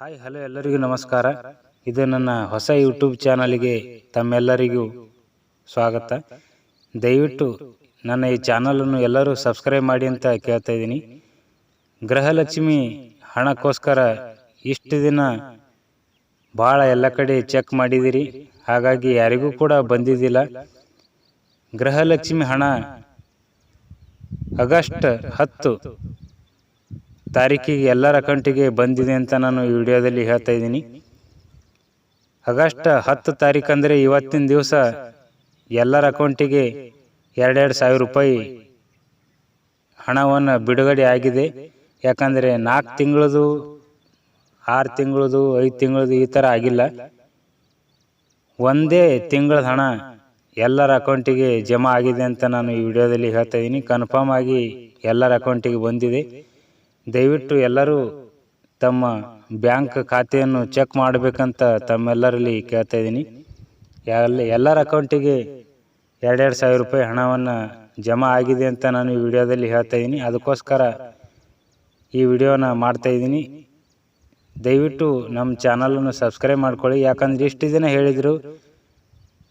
Hi, hello ಎಲ್ಲರಿಗೂ ನಮಸ್ಕಾರ. ಇದು ನನ್ನ ಹೊಸ ಯೂಟ್ಯೂಬ್ ಚಾನಲಿಗೆ ತಮ್ಮೆಲ್ಲರಿಗೂ ಸ್ವಾಗತ. ದಯವಿಟ್ಟು ನನ್ನ ಈ ಚಾನಲನ್ನು ಎಲ್ಲರೂ ಸಬ್ಸ್ಕ್ರೈಬ್ ಮಾಡಿ ಅಂತ ಕೇಳ್ತಾ ಇದ್ದೀನಿ. ಗೃಹಲಕ್ಷ್ಮಿ ಹಣಕ್ಕೋಸ್ಕರ ಇಷ್ಟು ದಿನ ಭಾಳ ಎಲ್ಲ ಕಡೆ ಚೆಕ್ ಮಾಡಿದಿರಿ ಹಾಗಾಗಿ ಯಾರಿಗೂ ಕೂಡ ಬಂದಿದ್ದಿಲ್ಲ. ಗೃಹಲಕ್ಷ್ಮಿ ಹಣ ಆಗಸ್ಟ್ ಹತ್ತು ತಾರೀಕಿಗೆ ಎಲ್ಲರ ಅಕೌಂಟಿಗೆ ಬಂದಿದೆ ಅಂತ ನಾನು ಈ ವಿಡಿಯೋದಲ್ಲಿ ಹೇಳ್ತಾ ಇದ್ದೀನಿ. ಆಗಸ್ಟ್ ಹತ್ತು ತಾರೀಕು ಅಂದರೆ ಇವತ್ತಿನ ದಿವಸ ಎಲ್ಲರ ಅಕೌಂಟಿಗೆ ಎರಡೆರಡು ಸಾವಿರ ರೂಪಾಯಿ ಹಣವನ್ನು ಬಿಡುಗಡೆ ಆಗಿದೆ. ಯಾಕಂದರೆ ನಾಲ್ಕು ತಿಂಗಳದು, ಆರು ತಿಂಗಳದು, ಐದು ತಿಂಗಳದು ಈ ಥರ ಆಗಿಲ್ಲ. ಒಂದೇ ತಿಂಗಳ ಹಣ ಎಲ್ಲರ ಅಕೌಂಟಿಗೆ ಜಮಾ ಆಗಿದೆ ಅಂತ ನಾನು ಈ ವಿಡಿಯೋದಲ್ಲಿ ಹೇಳ್ತಾ ಇದ್ದೀನಿ. ಕನ್ಫರ್ಮ್ ಆಗಿ ಎಲ್ಲರ ಅಕೌಂಟಿಗೆ ಬಂದಿದೆ. ದಯವಿಟ್ಟು ಎಲ್ಲರೂ ತಮ್ಮ ಬ್ಯಾಂಕ್ ಖಾತೆಯನ್ನು ಚೆಕ್ ಮಾಡಬೇಕಂತ ತಮ್ಮೆಲ್ಲರಲ್ಲಿ ಕೇಳ್ತಾ ಇದ್ದೀನಿ. ಎಲ್ಲ, ಎಲ್ಲರ ಅಕೌಂಟಿಗೆ ಎರಡೆರಡು ಸಾವಿರ ರೂಪಾಯಿ ಹಣವನ್ನು ಜಮಾ ಆಗಿದೆ ಅಂತ ನಾನು ಈ ವಿಡಿಯೋದಲ್ಲಿ ಹೇಳ್ತಾ ಇದ್ದೀನಿ. ಅದಕ್ಕೋಸ್ಕರ ಈ ವಿಡಿಯೋನ ಮಾಡ್ತಾ ಇದ್ದೀನಿ. ದಯವಿಟ್ಟು ನಮ್ಮ ಚಾನಲನ್ನು ಸಬ್ಸ್ಕ್ರೈಬ್ ಮಾಡ್ಕೊಳ್ಳಿ. ಯಾಕಂದ್ರೆ ಇಷ್ಟು ದಿನ ಹೇಳಿದರು,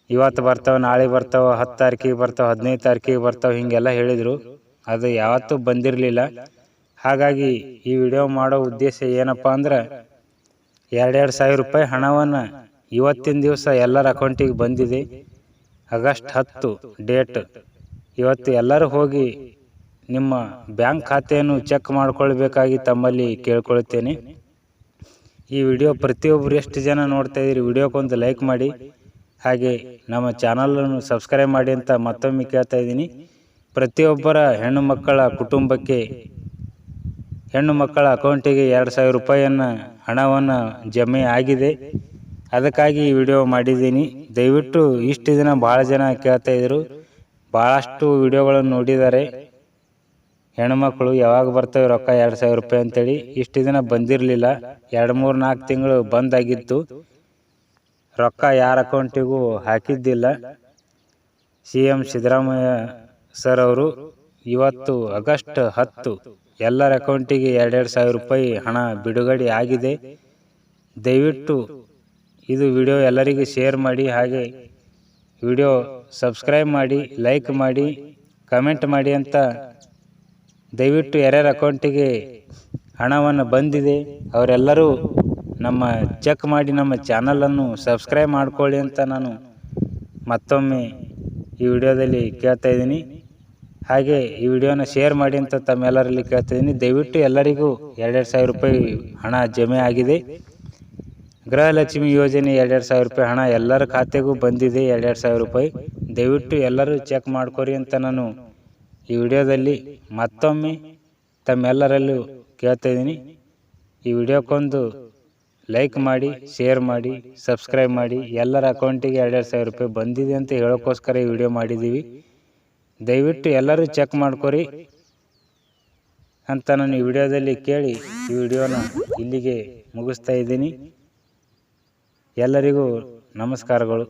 ಇವತ್ತು ಬರ್ತಾವೆ, ನಾಳೆ ಬರ್ತಾವೆ, ಹತ್ತು ತಾರೀಕಿಗೆ ಬರ್ತಾವೆ, ಹದಿನೈದು ತಾರೀಕಿಗೆ ಬರ್ತಾವೆ, ಹೀಗೆಲ್ಲ ಹೇಳಿದರು. ಅದು ಯಾವತ್ತೂ ಬಂದಿರಲಿಲ್ಲ. ಹಾಗಾಗಿ ಈ ವಿಡಿಯೋ ಮಾಡೋ ಉದ್ದೇಶ ಏನಪ್ಪ ಅಂದ್ರೆ ಎರಡೆರಡು ಸಾವಿರ ರೂಪಾಯಿ ಹಣವನ್ನು ಇವತ್ತಿನ ದಿವಸ ಎಲ್ಲರ ಅಕೌಂಟಿಗೆ ಬಂದಿದೆ. ಆಗಸ್ಟ್ ಹತ್ತು ಡೇಟ್ ಇವತ್ತು ಎಲ್ಲರೂ ಹೋಗಿ ನಿಮ್ಮ ಬ್ಯಾಂಕ್ ಖಾತೆಯನ್ನು ಚೆಕ್ ಮಾಡ್ಕೊಳ್ಬೇಕಾಗಿ ತಮ್ಮಲ್ಲಿ ಕೇಳ್ಕೊಳ್ತೇನೆ. ಈ ವಿಡಿಯೋ ಪ್ರತಿಯೊಬ್ಬರು ಎಷ್ಟು ಜನ ನೋಡ್ತಾ ಇದ್ದೀರಿ ವಿಡಿಯೋಕ್ಕೊಂದು ಲೈಕ್ ಮಾಡಿ. ಹಾಗೆ ನಮ್ಮ ಚಾನಲನ್ನು ಸಬ್ಸ್ಕ್ರೈಬ್ ಮಾಡಿ ಅಂತ ಮತ್ತೊಮ್ಮೆ ಕೇಳ್ತಾ ಇದ್ದೀನಿ. ಪ್ರತಿಯೊಬ್ಬರ ಹೆಣ್ಣು ಮಕ್ಕಳ ಕುಟುಂಬಕ್ಕೆ ಹೆಣ್ಣು ಮಕ್ಕಳ ಅಕೌಂಟಿಗೆ ಎರಡು ಸಾವಿರ ರೂಪಾಯಿಯನ್ನು ಹಣವನ್ನು ಜಮೆ ಆಗಿದೆ. ಅದಕ್ಕಾಗಿ ಈ ವಿಡಿಯೋ ಮಾಡಿದ್ದೀನಿ. ದಯವಿಟ್ಟು ಇಷ್ಟು ದಿನ ಭಾಳ ಜನ ಕೇಳ್ತಾ ಇದ್ರು. ಭಾಳಷ್ಟು ವಿಡಿಯೋಗಳನ್ನು ನೋಡಿದ್ದಾರೆ. ಹೆಣ್ಮಕ್ಳು ಯಾವಾಗ ಬರ್ತವೆ ರೊಕ್ಕ ಎರಡು ಸಾವಿರ ರೂಪಾಯಿ ಅಂತೇಳಿ ಇಷ್ಟು ದಿನ ಬಂದಿರಲಿಲ್ಲ. ಎರಡು, ಮೂರು, ನಾಲ್ಕು ತಿಂಗಳು ಬಂದಾಗಿತ್ತು. ರೊಕ್ಕ ಯಾರ ಅಕೌಂಟಿಗೂ ಹಾಕಿದ್ದಿಲ್ಲ. ಸಿ ಎಂ ಸಿದ್ದರಾಮಯ್ಯ ಸರ್ ಅವರು ಇವತ್ತು ಆಗಸ್ಟ್ ಹತ್ತು ಎಲ್ಲರ ಅಕೌಂಟಿಗೆ ಎರಡೆರಡು ಸಾವಿರ ರೂಪಾಯಿ ಹಣ ಬಿಡುಗಡೆ ಆಗಿದೆ. ದಯವಿಟ್ಟು ಇದು ವಿಡಿಯೋ ಎಲ್ಲರಿಗೂ ಶೇರ್ ಮಾಡಿ. ಹಾಗೆ ವಿಡಿಯೋ ಸಬ್ಸ್ಕ್ರೈಬ್ ಮಾಡಿ, ಲೈಕ್ ಮಾಡಿ, ಕಮೆಂಟ್ ಮಾಡಿ ಅಂತ ದಯವಿಟ್ಟು ಯಾರ್ಯಾರ ಅಕೌಂಟಿಗೆ ಹಣವನ್ನು ಬಂದಿದೆ ಅವರೆಲ್ಲರೂ ನಮ್ಮ ಚೆಕ್ ಮಾಡಿ ನಮ್ಮ ಚಾನಲನ್ನು ಸಬ್ಸ್ಕ್ರೈಬ್ ಮಾಡ್ಕೊಳ್ಳಿ ಅಂತ ನಾನು ಮತ್ತೊಮ್ಮೆ ಈ ವಿಡಿಯೋದಲ್ಲಿ ಕೇಳ್ತಾ ಇದ್ದೀನಿ. ಹಾಗೆ ಈ ವಿಡಿಯೋನ ಶೇರ್ ಮಾಡಿ ಅಂತ ತಮ್ಮೆಲ್ಲರಲ್ಲಿ ಕೇಳ್ತಿದ್ದೀನಿ. ದಯವಿಟ್ಟು ಎಲ್ಲರಿಗೂ ಎರಡೆರಡು ಸಾವಿರ ರೂಪಾಯಿ ಹಣ ಜಮೆ ಆಗಿದೆ. ಗೃಹಲಕ್ಷ್ಮಿ ಯೋಜನೆ ಎರಡೆರಡು ಸಾವಿರ ರೂಪಾಯಿ ಹಣ ಎಲ್ಲರ ಖಾತೆಗೂ ಬಂದಿದೆ, ಎರಡೆರಡು ಸಾವಿರ ರೂಪಾಯಿ. ದಯವಿಟ್ಟು ಎಲ್ಲರೂ ಚೆಕ್ ಮಾಡ್ಕೊರಿ ಅಂತ ನಾನು ಈ ವಿಡಿಯೋದಲ್ಲಿ ಮತ್ತೊಮ್ಮೆ ತಮ್ಮೆಲ್ಲರಲ್ಲೂ ಕೇಳ್ತಾಯಿದ್ದೀನಿ ಈ ವಿಡಿಯೋಕ್ಕೊಂದು ಲೈಕ್ ಮಾಡಿ ಶೇರ್ ಮಾಡಿ ಸಬ್ಸ್ಕ್ರೈಬ್ ಮಾಡಿ. ಎಲ್ಲರ ಅಕೌಂಟಿಗೆ ಎರಡೆರಡು ಸಾವಿರ ರೂಪಾಯಿ ಬಂದಿದೆ ಅಂತ ಹೇಳೋಕ್ಕೋಸ್ಕರ ಈ ವಿಡಿಯೋ ಮಾಡಿದ್ದೀವಿ. ದಯವಿಟ್ಟು ಎಲ್ಲರೂ ಚೆಕ್ ಮಾಡ್ಕೊರಿ ಅಂತ ನಾನು ಈ ವಿಡಿಯೋದಲ್ಲಿ ಕೇಳಿ ಈ ವಿಡಿಯೋನ ಇಲ್ಲಿಗೆ ಮುಗಿಸ್ತಾ ಇದ್ದೀನಿ. ಎಲ್ಲರಿಗೂ ನಮಸ್ಕಾರಗಳು.